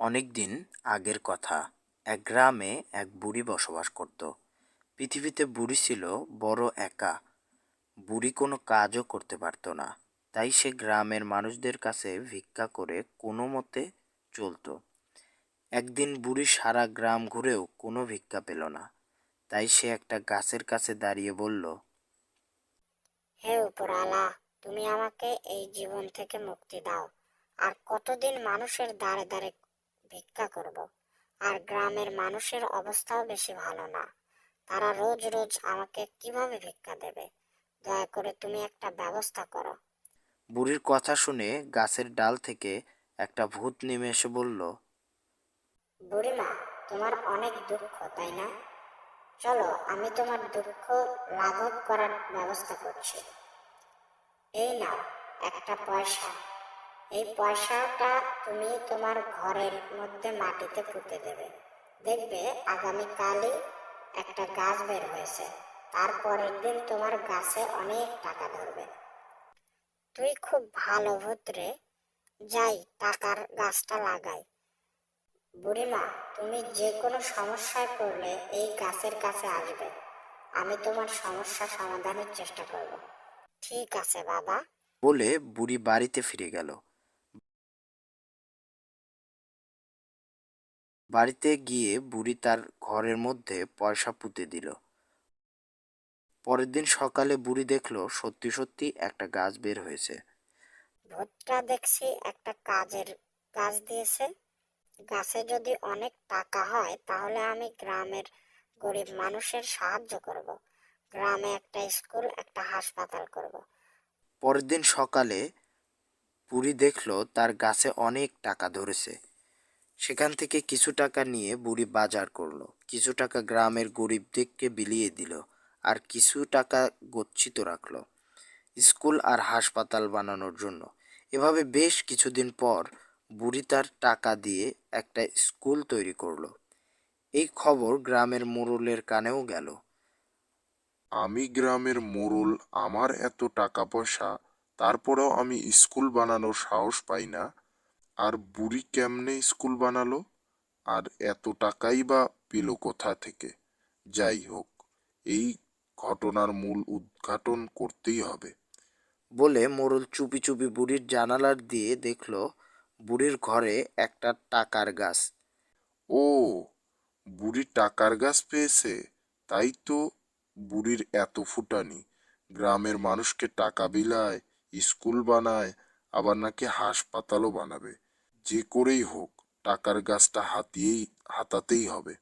অনেক দিন আগের কথা। এক গ্রামে এক বুড়ি বসবাস করত। পৃথিবীতে বুড়ি ছিল বড় একা। বুড়ি কোনো কাজও করতে পারত না। তাই সে গ্রামের মানুষদের কাছে ভিক্ষা করে কোনো মতে চলতো। একদিন বুড়ি সারা গ্রাম ঘুরেও কোনো ভিক্ষা পেল না। তাই সে একটা গাছের কাছে দাঁড়িয়ে বলল, হে উপরালা, তুমি আমাকে এই জীবন থেকে মুক্তি দাও। আর কতদিন মানুষের দ্বারে দ্বারে ভিক্ষা করব। আর গ্রামের মানুষের অবস্থাও বেশি ভালো না। তারা রোজ রোজ আমাকে কীভাবে ভিক্ষা দেবে? দয়া করে তুমি একটা ব্যবস্থা করো। বুড়ির কথা শুনে গাছের ডাল থেকে একটা ভূত নেমে এসে বলল বুড়িমা তোমার অনেক দুঃখ তাই না? চলো আমি তোমার দুঃখ লাঘব করার ব্যবস্থা করছি। এই নাও একটা পয়সা। এই পয়সাটা তুমি তোমার ঘরের মধ্যে মাটিতে পুঁতে দেবে। দেখবে আগামীকালই একটা গাছ বের হয়েছে। তারপরের দিন তোমার গাছে অনেক টাকা ধরবে। তুই খুব ভালো ভূতরে যাই, টাকার গাছটা লাগাই। বুড়িমা, তুমি যে কোনো সমস্যায় পড়লে এই গাছের কাছে আসবে। আমি তোমার সমস্যা সমাধানের চেষ্টা করব। ঠিক আছে, বাবা। বলে বুড়ি বাড়িতে ফিরে গেল। বাড়িতে গিয়ে বুড়ি তার ঘরের মধ্যে পয়সা পুঁতে দিল। পরের দিন সকালে বুড়ি দেখল সত্যি সত্যি একটা গাছ বের হয়েছে। ভূতটা দেখছি একটা কাজের কাজ দিয়েছে। গাছে যদি অনেক টাকা হয় তাহলে আমি গ্রামের গরিব মানুষের সাহায্য করব। গ্রামে একটা স্কুল একটা হাসপাতাল করব। পরের দিন সকালে বুড়ি দেখল তার গাছে অনেক টাকা ধরেছে। সেখান থেকে কিছু টাকা নিয়ে বুড়ি বাজার করল। কিছু টাকা গ্রামের গরিবদেরকে বিলিয়ে দিল আর কিছু টাকা গচ্ছিত রাখল স্কুল আর হাসপাতাল বানানোর জন্য। এভাবে বেশ কিছুদিন পর বুড়ি তার টাকা দিয়ে একটা স্কুল তৈরি করল। এই খবর গ্রামের মোড়লের কানেও গেল। আমি গ্রামের মোড়ল আমার এত টাকা পয়সা, তারপরেও আমি স্কুল বানানোর সাহস পাই না। আর বুড়ি কেমনে স্কুল বানালো? আর এত টাকাই বা পেল কোথা থেকে? যাই হোক এই ঘটনার মূল উদ্ঘাটন করতেই হবে। বলে মোড়ল চুপি চুপি বুড়ির জানালার দিয়ে দেখল বুড়ির ঘরে একটা টাকার গাছ। ও বুড়ি টাকার গাছ পেয়েছে? তাই তো বুড়ির এত ফুটানি। গ্রামের মানুষকে টাকা বিলায় স্কুল বানায় আবার নাকি হাসপাতালও বানাবে। যে করেই হোক টাকার গাছটা হাতিয়েই হাতাতেই হবে।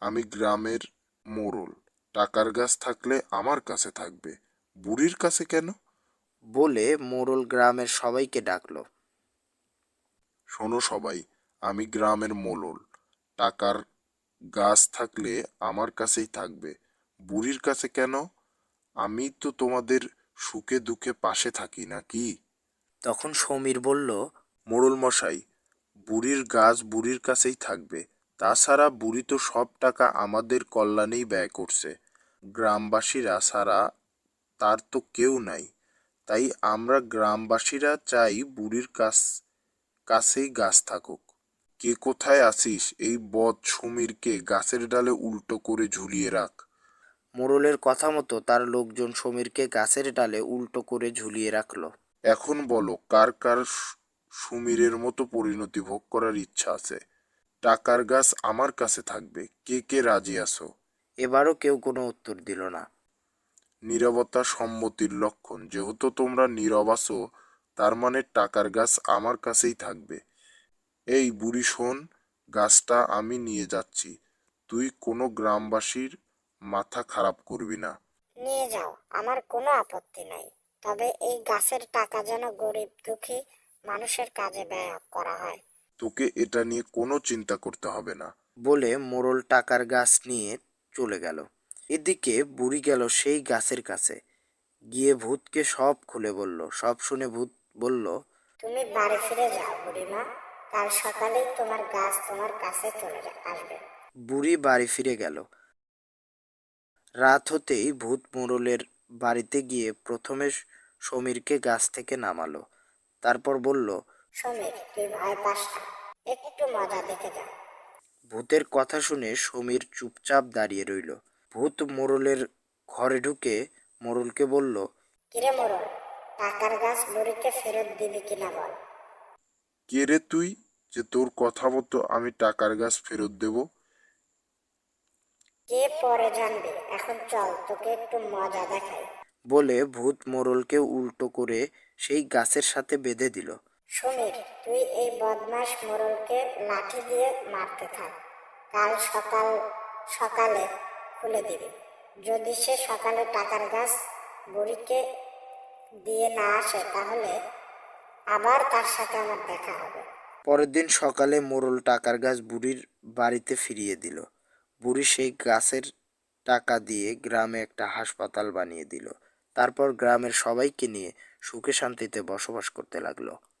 আমি গ্রামের মোড়ল টাকার গাছ থাকলে আমার কাছে থাকবে। বুড়ির কাছে কেন? বলে মোড়ল গ্রামের সবাইকে ডাকলো। শোনো সবাই আমি গ্রামের মোড়ল টাকার গাছ থাকলে আমার কাছেই থাকবে। বুড়ির কাছে কেন? আমি তো তোমাদের সুখে দুঃখে পাশে থাকি নাকি? তখন সমীর বলল মোড়ল মশাই বুড়ির গাছ বুড়ির কাছেই থাকবে। তাছাড়া বুড়ি তো সব টাকা আমাদের কল্যাণেই ব্যয় করছে। গ্রামবাসীরা ছাড়া তার তো কেউ নাই। তাই আমরা গ্রামবাসীরা চাই বুড়ির কাছ কাছেই গাছ থাকুক। কে কোথায় আছিস? এই বদ সমীরকে গাছের ডালে উল্টো করে ঝুলিয়ে রাখ। মোড়লের কথা মতো তার লোকজন সমীরকে গাছের ডালে উল্টো করে ঝুলিয়ে রাখল। এখন বলো কার কার সুমিরের মতো পরিণতি ভোগ করার ইচ্ছা আছে। টাকার গাছ আমার কাছে থাকবে। কে কে রাজি আছো? এবারও কেউ কোনো উত্তর দিল না। নীরবতা সম্মতির লক্ষণ। যেহেতু তোমরা নীরব আছো তার মানে টাকার গাছ আমার কাছেই থাকবে। এই বুড়ি শোন গাছটা আমি নিয়ে যাচ্ছি। তুই কোনো গ্রামবাসীর মাথা খারাপ করবি না। নিয়ে যাও আমার কোনো আপত্তি নাই। তবে এই গাছের টাকা যেন গরিব দুঃখী মানুষের কাজে ব্যয় করা হয়। তোকে এটা নিয়ে কোনো চিন্তা করতে হবে না। বলে মোড়ল টাকার গাছ নিয়ে চলে গেল। এদিকে বুড়ি গেল সেই গাছের কাছে। গিয়ে ভূতকে সব খুলে বলল। সব শুনে ভূত বলল তুমি বাড়ি ফিরে যাও বুড়িমা। কাল সকালেই তোমার গাছ তোমার কাছে চলে আসবে। বুড়ি বাড়ি ফিরে গেল। রাত হতেই ভূত মোড়লের বাড়িতে গিয়ে প্রথমে সমীরকে গাছ থেকে নামালো। তারপর বলল সমীর তুই ভয় পাস না একটু মজা দেখে যা। ভূতের কথা শুনে সমীর চুপচাপ দাঁড়িয়ে রইল। ভূত মোড়লের ঘরে ঢুকে মোড়লকে বলল কিরে মোড়ল টাকার গাছ বুড়িকে ফেরত দিবি কিনা বল? কে রে তুই যে তোর কথা মতো আমি টাকার গাছ ফেরত দেব? কে পরে জানবে? এখন চল তোকে একটু মজা দেখাই। বলে ভূত মোড়লকে উল্টো করে সেই গাছের সাথে বেঁধে দিল। সমীর তুই এই বদমাস মোড়লকে লাঠি দিয়ে মারতে থাক। কাল সকাল সকালে খুলে দিবি। যদি সে সকালে টাকার গাছ বুড়িকে দিয়ে না আসে তাহলে আবার তার সাথে আমার দেখা হবে। পরের দিন সকালে মোড়ল টাকার গাছ বুড়ির বাড়িতে ফিরিয়ে দিল। বুড়ি সেই গাছের টাকা দিয়ে গ্রামে একটা হাসপাতাল বানিয়ে দিল। তারপর গ্রামের সবাইকে নিয়ে সুখে শান্তিতে বসবাস করতে লাগল।